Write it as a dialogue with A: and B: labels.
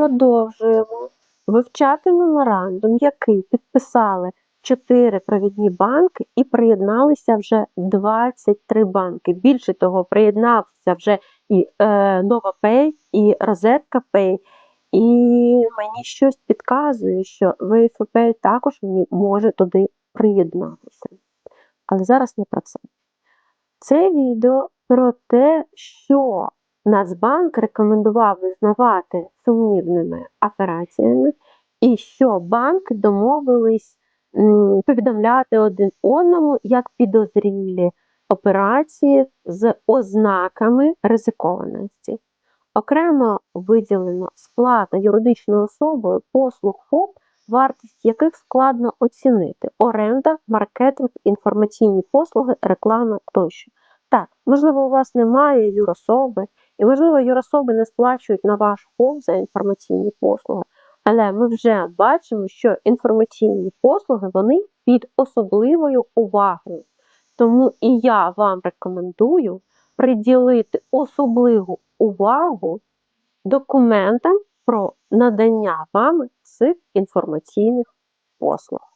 A: продовжуємо вивчати меморандум, який підписали 4 провідні банки і приєдналися вже 23 банки. Більше того, приєднався вже і е, і Розетка. І мені щось підказує, що VFP також може туди приєднатися. Але зараз не про це. Це відео про те, що Нацбанк рекомендував визнавати сумнівними операціями, і що банки домовились повідомляти один одному як підозрілі операції з ознаками ризикованості. Окремо виділено сплата юридичною особою послуг ФОП, вартість яких складно оцінити: оренда, маркетинг, інформаційні послуги, реклама тощо. Так, можливо, у вас немає юрособи, і, можливо, юрособи не сплачують на ваш ФОП за інформаційні послуги, але ми вже бачимо, що інформаційні послуги вони під особливою увагою. Тому і я вам рекомендую приділити особливу увагу документам про надання вами цих інформаційних послуг.